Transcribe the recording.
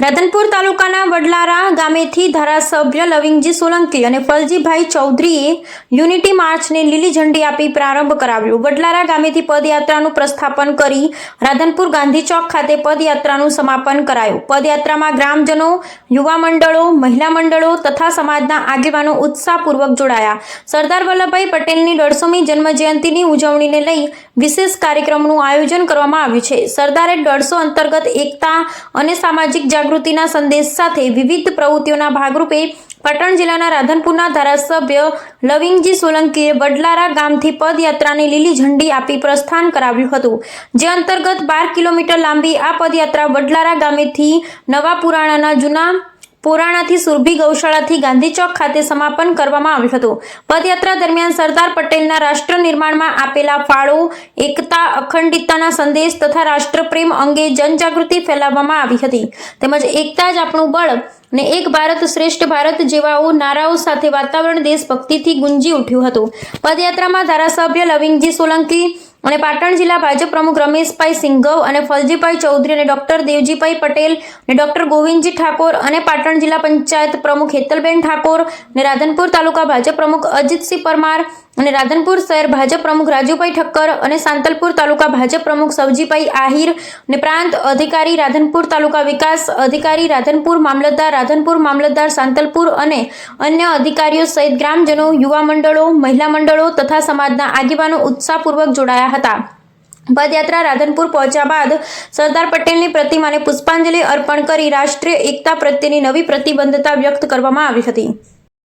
રતનપુર તાલુકાના વડલારા ગામેથી ધારાસભ્ય લવિંગજી સોલંકી અને ફલજીભાઈ ચૌધરીએ યુનિટી માર્ચને લીલી ઝંડી આપી પ્રારંભ કરાવ્યો. વડલારા ગામેથી પદયાત્રાનું પ્રસ્થાપન કરી રાધનપુર ગાંધી ચોક ખાતે પદયાત્રાનું સમાપન કરાયું. પદયાત્રામાં ગ્રામજનો, યુવા મંડળો, મહિલા મંડળો તથા સમાજના આગેવાનો ઉત્સાહપૂર્વક જોડાયા. સરદાર વલ્લભભાઈ પટેલની દોઢસોમી જન્મજયંતિની ઉજવણીને લઈ વિશેષ કાર્યક્રમનું આયોજન કરવામાં આવ્યું છે. સરદારે દોઢસો અંતર્ગત એકતા અને સામાજિક જાગૃતિના સંદેશ સાથે વિવિધ પ્રવૃત્તિઓના ભાગરૂપે પાટણ જિલ્લાના રાધનપુરના ધારાસભ્ય લવિંગજી સોલંકીએ વડલારા ગામથી પદયાત્રાને લીલી ઝંડી આપી પ્રસ્થાન કરાવ્યું હતું, જે અંતર્ગત બાર કિલોમીટર લાંબી આ પદયાત્રા વડલારા ગામેથી નવા પુરાણાના જૂના પુરાણાથી સુરભી ગૌશાળાથી ગાંધી ચોક ખાતે સમાપન કરવામાં આવ્યું હતું. પદયાત્રા દરમિયાન સરદાર પટેલના રાષ્ટ્ર નિર્માણમાં આપેલા ફાળો, એકતા, અખંડિતતાના સંદેશ તથા રાષ્ટ્રપ્રેમ અંગે જનજાગૃતિ ફેલાવવામાં આવી હતી. તેમજ એકતા જ આપણું બળ ને એક ભારત શ્રેષ્ઠ ભારત જેવાઓ નારાઓ સાથે વાતાવરણ દેશભક્તિથી ગુંજી ઉઠ્યું હતું. પદયાત્રામાં ધારાસભ્ય લવિંગજી સોલંકી અને પાટણ જિલ્લા ભાજપ પ્રમુખ રમેશભાઈ સિંઘવ અને ફલજીભાઈ ચૌધરી અને ડોક્ટર દેવજીભાઈ પટેલ અને ડોક્ટર ગોવિંદજી ઠાકોર અને પાટણ જિલ્લા પંચાયત પ્રમુખ હેતલબેન ઠાકોર અને રાધનપુર તાલુકા ભાજપ પ્રમુખ અજીતસિંહ પરમાર અને રાધનપુર શહેર ભાજપ પ્રમુખ રાજુભાઈ ઠક્કર અને સાંતલપુર તાલુકા ભાજપ પ્રમુખ સવજીભાઈ આહિર અને પ્રાંત અધિકારી રાધનપુર તાલુકા વિકાસ અધિકારી રાધનપુર મામલતદાર રાધનપુર મામલતદાર સાંતલપુર અને અન્ય અધિકારીઓ સહિત ગ્રામજનો, યુવા મંડળો, મહિલા મંડળો તથા સમાજના આગેવાનો ઉત્સાહપૂર્વક જોડાયા હતા. પદયાત્રા રાધનપુર પહોંચ્યા બાદ સરદાર પટેલની પ્રતિમાને પુષ્પાંજલિ અર્પણ કરી રાષ્ટ્રીય એકતા પ્રત્યેની નવી પ્રતિબદ્ધતા વ્યક્ત કરવામાં આવી હતી.